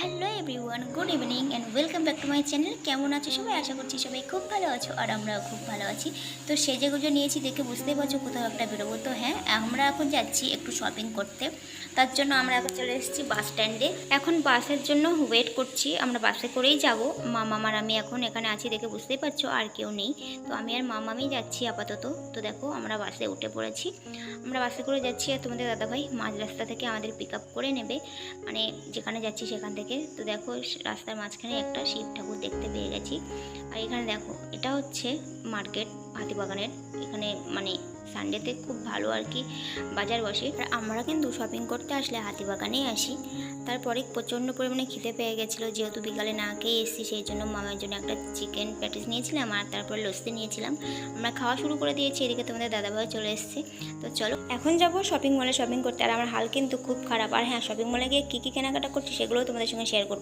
Hello everyone good evening and welcome back to my channel কেমন আছো সবাই? আশা করছি সবাই খুব ভালো আছো আর আমরাও খুব ভালো আছি। তো সেজে গুজো নিয়েছি, দেখে বুঝতেই পারছ কোথাও একটা বেরোবো। তো হ্যাঁ আমরা এখন যাচ্ছি একটু শপিং করতে। তার জন্য আমরা এখন চলে এসেছি বাস স্ট্যান্ডে এখন বাসের জন্য ওয়েট করছি। আমরা বাসে করেই যাব। মা মামার আমি এখন এখানে আছি দেখে বুঝতেই পারছ, আর কেউ নেই। তো আমি আর মামামি যাচ্ছি আপাতত। তো দেখো, আমরা বাসে উঠে পড়েছি। আমরা বাসে করে যাচ্ছি আর তোমাদের দাদাভাই মাঝ রাস্তা থেকে আমাদের পিক আপ করে নেবে। মানে যেখানে যাচ্ছি সেখান থেকে তো দেখো রাস্তার মাঝখানে একটা শিব ঠাকুর দেখতে পেয়ে গেছি। আর এখানে দেখো, এটা হচ্ছে মার্কেট হাতিবাগানের। এখানে মানে সানডেতে খুব ভালো আর কি বাজার বসে। আর আমরা কিন্তু শপিং করতে আসলে হাতিবাগানেই আসি। তারপরে প্রচণ্ড পরিমাণে খিদে পেয়ে গেছিল, যেহেতু বিকালে না খেয়ে এসেছি, সেই জন্য মামার জন্য একটা চিকেন প্যাটিস নিয়েছিলাম আর তারপর লস্যি নিয়েছিলাম। আমরা খাওয়া শুরু করে দিয়েছি, এদিকে তোমাদের দাদাভাই চলে এসেছে। তো চলো, এখন যাব শপিং মলে শপিং করতে। আর আমার হাল কিন্তু খুব খারাপ। আর হ্যাঁ শপিং মলে গিয়ে কী কী কেনাকাটা করছি সেগুলোও তোমাদের সঙ্গে শেয়ার করব।